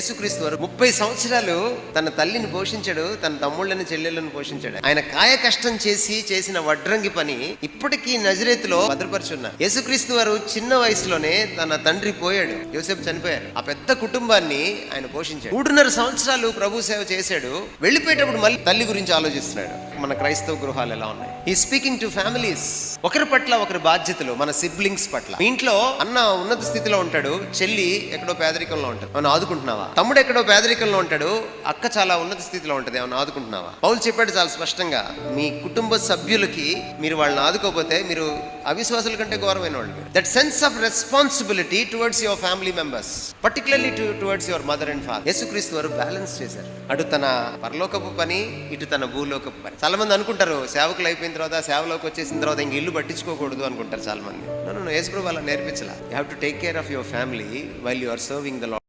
యేసుక్రీస్తు వారు ముప్పై సంవత్సరాలు తన తల్లిని పోషించాడు తన తమ్ముళ్ళని చెల్లెళ్ళని పోషించాడు. ఆయన కాయ కష్టం చేసి చేసిన వడ్రంగి పని ఇప్పటికీ నజరేతులో భద్రపరుచున్నారు యేసుక్రీస్తు వారు చిన్న వయసులోనే తన తండ్రి పోయాడు. యోసేపు చనిపోయారు. ఆ పెద్ద కుటుంబాన్ని ఆయన పోషించాడు. మూడున్నర సంవత్సరాలు ప్రభు సేవ చేశాడు. వెళ్ళిపోయేటప్పుడు మళ్ళీ తల్లి గురించి ఆలోచిస్తున్నాడు. మన క్రైస్తవ గృహాలు ఎలా ఉన్నాయి? ఈ స్పీకింగ్ టు ఫ్యామిలీస్ ఒకరి పట్ల ఒకరి బాధ్యతలు మన సిబ్లింగ్స్ పట్ల. ఇంట్లో అన్న ఉన్నత స్థితిలో ఉంటాడు చెల్లి ఎక్కడో పేదరికంలో ఉంటాడు మనం ఆదుకుంటున్నావా? తమ్ముడు ఎక్కడో పేదరికంలో ఉంటాడు అక్క చాలా ఉన్నత స్థితిలో ఉంటుంది. ఏమైనా ఆదుకుంటున్నావా? పౌలు చెప్పాడు చాలా స్పష్టంగా మీ కుటుంబ సభ్యులకి మీరు వాళ్ళని ఆదుకోకపోతే మీరు అవిశ్వాసుల కంటే ఘోరమైన వాళ్ళు that sense of responsibility towards your family members particularly towards your mother and father యేసుక్రీస్తు వారు బ్యాలెన్స్ చేశారు. అటు తన పరలోకపు పని ఇటు తన భూలోకపు పని. చాలా మంది అనుకుంటారు సేవకులు అయిపోయిన తర్వాత సేవలోకి వచ్చేసిన తర్వాత ఇంక ఇల్లు పట్టించుకోకూడదు అనుకుంటారు చాలా మంది నన్ను యేసుప్రభు అలా నేర్పించాల. You have to take care of your family while you are serving the lord